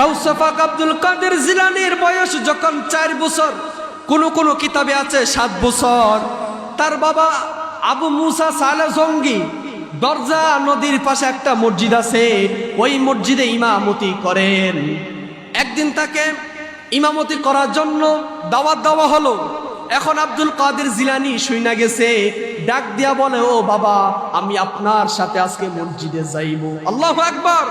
গাউসফাক আব্দুল কাদের জিলানির বয়স যখন চার বছর, কোন কোন কিতাবে আছে সাত বছর। তার বাবা আবু মুসা সালে জঙ্গি, দরজা নদীর পাশে একটা মসজিদ আছে, ওই মসজিদে ইমামতি করেন। একদিন তাকে ইমামতি করার জন্য দাওয়াত দেওয়া হলো। এখন আব্দুল কাদের জিলানি শুইনা গেছে, ডাক দিয়া বলে, ও বাবা, আমি আপনার সাথে আজকে মসজিদে যাইব। আল্লাহ আকবার।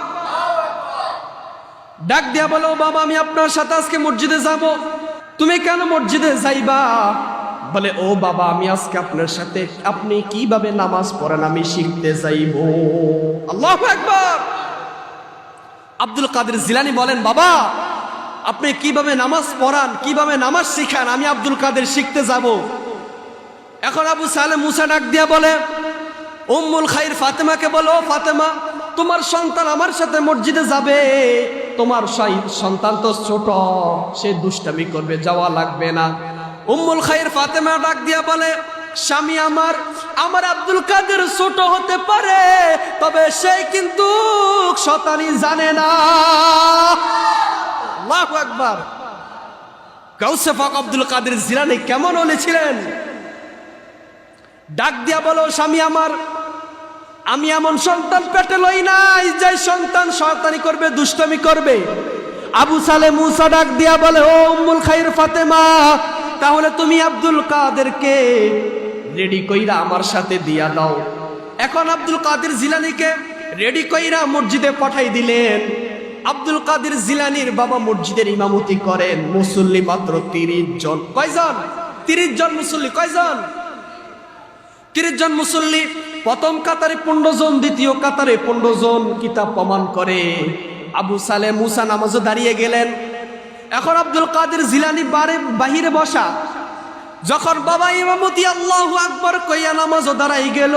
ডাক দিয়া বলো, বাবা, আমি আপনার সাথে আজকে মসজিদে যাব। তুমি কেন মসজিদে যাইবা? বলে, ও বাবা, আমি আজকে আপনার সাথে, আপনি কীভাবে নামাজ পড়েন, আমি শিখতে যাইব। আল্লাহ একবার আব্দুল কাদের জিলানি বলেন, বাবা, আপনি কীভাবে নামাজ পড়ান, কীভাবে নামাজ শিখান, আমি আব্দুল কাদের শিখতে যাব। এখন আবু সালে মুসা ডাক দিয়া বলে, উম্মুল খাইর ফাতেমাকে বলো, ফাতেমা, তোমার সন্তান আমার সাথে মসজিদে যাবে। তোমার সন্তান তো ছোট, সে দুষ্টামি করবে, যাওয়া লাগবে না। উম্মুল খাইর ফাতেমা ডাক দিয়া বলে, স্বামী আমার আমার আব্দুল কাদের ছোট হতে পারে, তবে সে কিন্তু শতানি জানে না। গাউসে পাক আব্দুল কাদের জিলানি কেমন হলেছিলেন ডাক দিয়া বলো, স্বামী আমার আমি এমন সন্তান পেটে লই নাই যে সন্তান শয়তানি করবে, দুষ্টমি করবে। আবু সালে মুসা ডাক দিয়া বলে, ও উম্মুল খাইর ফাতেমা, তাহলে তুমি আব্দুল কাদেরকে রেডি কইরা আমার সাথে দিয়া দাও। এখন আব্দুল কাদের জিলানিকে রেডি কইরা মসজিদে পাঠাই দিলেন। আব্দুল কাদের জিলানির বাবা মসজিদের ইমামতি করেন, মুসল্লি মাত্র তিরিশ জন। কয়জন? তিরিশ জন মুসল্লি, কয়জন? তিরিশ জন মুসল্লি প্রথম কাতারে পনেরো জন, দ্বিতীয় কাতারে পনেরো জন কিতাব প্রমাণ করে। আবু সালে মুসা নামাজে দাঁড়িয়ে গেলেন। এখন আব্দুল কাদের জিলানি বারে বাহিরে বসা। যখন বাবা ইমামতি আল্লাহ আকবর কইয়া নামাজও দাঁড়াই গেল,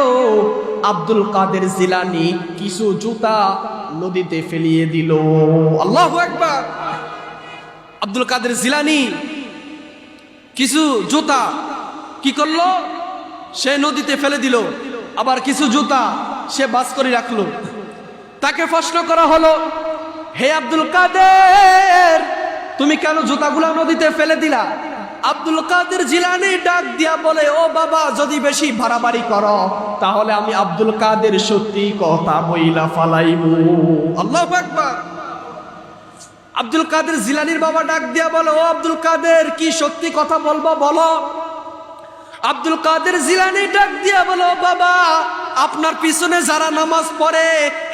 আব্দুল কাদের জিলানি কিছু জুতা নদীতে ফেলিয়ে দিল। আল্লাহ আকবর! আব্দুল কাদের জিলানি কিছু জুতা কি করল? সে নদীতে ফেলে দিল। আবার কিছু জুতা সে বাস করে রাখল। তাকে প্রশ্ন করা হলো, হে আব্দুল কাদের, তুমি কেন জুতাগুলা নদীতে ফেলে দিলা? আব্দুল কাদের জিলানি ডাক দিয়া বলে, ও বাবা, যদি বেশি ভাড়াবাড়ি করো, তাহলে আমি আব্দুল কাদের সত্যি কথা বইলা ফালাইবু। আল্লাহ একবার আব্দুল কাদের জিলানির বাবা ডাক দিয়া বলে, ও আব্দুল কাদের, কি সত্যি কথা বলব বলো? আব্দুল কাদের জিলানি ডাক দিয়া বলো, বাবা, আপনার পিছনে যারা নামাজ পড়ে,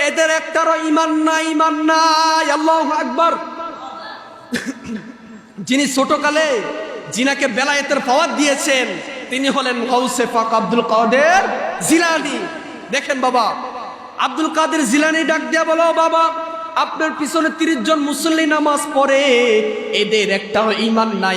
এদের একটারও ইমান না ইমান নাই। আল্লাহ আকবার। যিনি ছোটকালে জিনাকে বেলায়েতের পাওয়ার দিয়েছেন, তিনি হলেন গৌসে পাক আব্দুল কাদের জিলানি। দেখেন বাবা, আব্দুল কাদের জিলানি ডাক দিয়া বলো, বাবা, আপনার পিছনে তিরিশ জন মুসল্লি নামাজ পড়ে, এদের একটাও ইমান নাই